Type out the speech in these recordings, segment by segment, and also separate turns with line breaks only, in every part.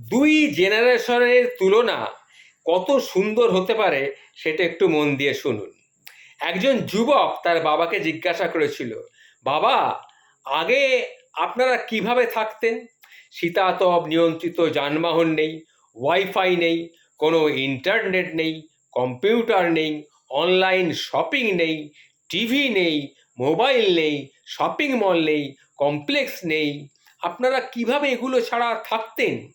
দুই জেনারেশনের তুলনা কত সুন্দর হতে পারে সেটা একটু মন দিয়ে শুনুন। একজন যুবক তার বাবাকে জিজ্ঞাসা করেছিল, বাবা, আগে আপনারা কীভাবে থাকতেন? শীতাতপ, নিয়ন্ত্রিত যানবাহন নেই, ওয়াইফাই নেই, কোনো ইন্টারনেট নেই, কম্পিউটার নেই, অনলাইন শপিং নেই, টিভি নেই, মোবাইল নেই, শপিং মল নেই, কমপ্লেক্স নেই। আপনারা কীভাবে এগুলো ছাড়া থাকতেন?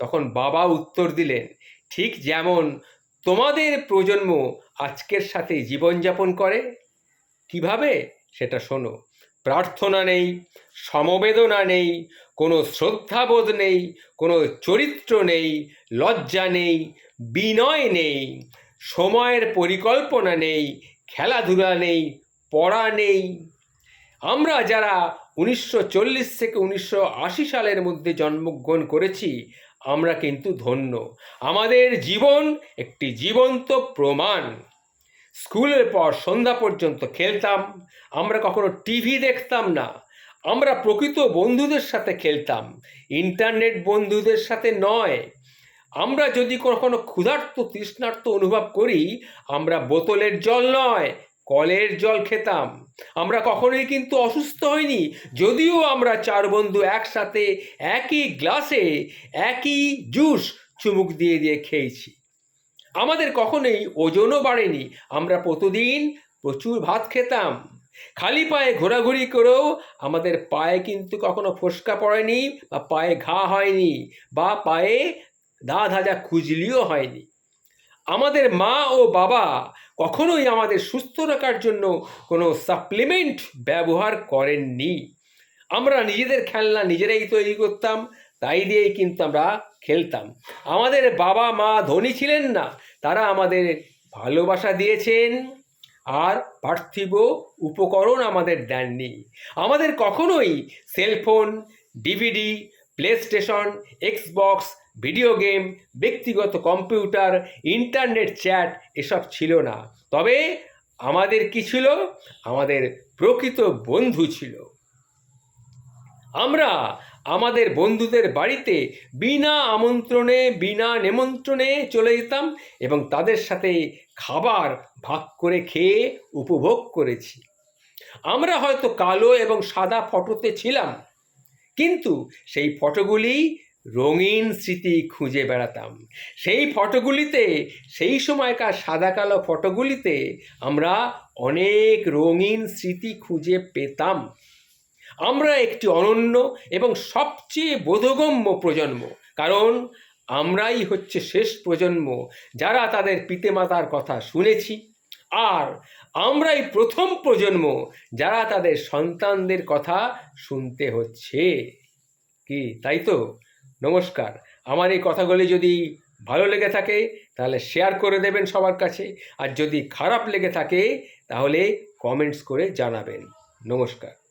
তখন বাবা উত্তর দিলেন, ঠিক যেমন তোমাদের প্রজন্ম আজকের সাথে জীবনযাপন করে, কীভাবে সেটা শোনো। প্রার্থনা নেই, সমবেদনা নেই, কোনো শ্রদ্ধাবোধ নেই, কোনো চরিত্র নেই, লজ্জা নেই, বিনয় নেই, সময়ের পরিকল্পনা নেই, খেলাধুলা নেই, পড়া নেই। আমরা যারা উনিশশো চল্লিশ থেকে উনিশশো আশি সালের মধ্যে জন্মগ্রহণ করেছি আমরা কিন্তু ধন্য। আমাদের জীবন একটি জীবন্ত প্রমাণ। স্কুলের পর সন্ধ্যা পর্যন্ত খেলতাম। আমরা কখনো টিভি দেখতাম না। আমরা প্রকৃত বন্ধুদের সাথে খেলতাম। ইন্টারনেট বন্ধুদের সাথে নয়। আমরা যদি কখনো ক্ষুধার্ত, তৃষ্ণার্ত অনুভব করি, আমরা বোতলের জল নয়। কলের জল খেতাম। আমরা কখনোই কিন্তু অসুস্থ হইনি। যদিও আমরা চার বন্ধু একসাথে একই গ্লাসে একই জুস চুমুক দিয়ে দিয়ে খেয়েছি। আমাদের কখনোই ওজনও বাড়েনি। আমরা প্রতিদিন প্রচুর ভাত খেতাম। খালি পায়ে ঘোরাঘুরি করেও আমাদের পায়ে কিন্তু কখনো ফোসকা পড়েনি বা পায়ে ঘা হয়নি বা পায়ে দা ধাজা খুজলিও হয়নি। আমাদের মা ও বাবা কখনোই আমাদের সুস্থ রাখার জন্য কোনো সাপ্লিমেন্ট ব্যবহার করেননি। আমরা নিজেদের খেলনা নিজেরাই তৈরি করতাম, তাই দিয়েই কিন্তু আমরা খেলতাম। আমাদের বাবা মা ধনী ছিলেন না, তারা আমাদের ভালোবাসা দিয়েছেন আর পার্থিব উপকরণ আমাদের দেননি। আমাদের কখনোই cellphone DVD PlayStation Xbox video game, ব্যক্তিগত কম্পিউটার, ইন্টারনেট চ্যাট, এসব ছিল না। তবে আমাদের কি ছিল? আমাদের প্রকৃত বন্ধু ছিল। আমরা আমাদের বন্ধুদের বাড়িতে বিনা আমন্ত্রণে, বিনা নেমন্ত্রণে চলে যেতাম এবং তাদের সাথে খাবার ভাগ করে খেয়ে উপভোগ করেছি। আমরা হয়তো কালো এবং সাদা ফটোতে ছিলাম, কিন্তু সেই ফটোগুলি রঙিন স্মৃতি খুঁজে বেড়াতাম। সেই ফটোগুলিতে, সেই সময়কার সাদা কালো ফটোগুলিতে আমরা অনেক রঙিন স্মৃতি খুঁজে পেতাম। আমরা একটি অনন্য এবং সবচেয়ে বোধগম্য প্রজন্ম, কারণ আমরাই হচ্ছে শেষ প্রজন্ম যারা তাদের পিতামাতার কথা শুনেছি। আর আমরাই প্রথম প্রজন্ম যারা তাদের সন্তানদের কথা শুনতে হচ্ছে। কি, তাই তো? নমস্কার। আমার এই কথাগুলি যদি ভালো লেগে থাকে, তাহলে শেয়ার করে দেবেন সবার কাছে। আর যদি খারাপ লেগে থাকে, তাহলে কমেন্টস করে জানাবেন। নমস্কার।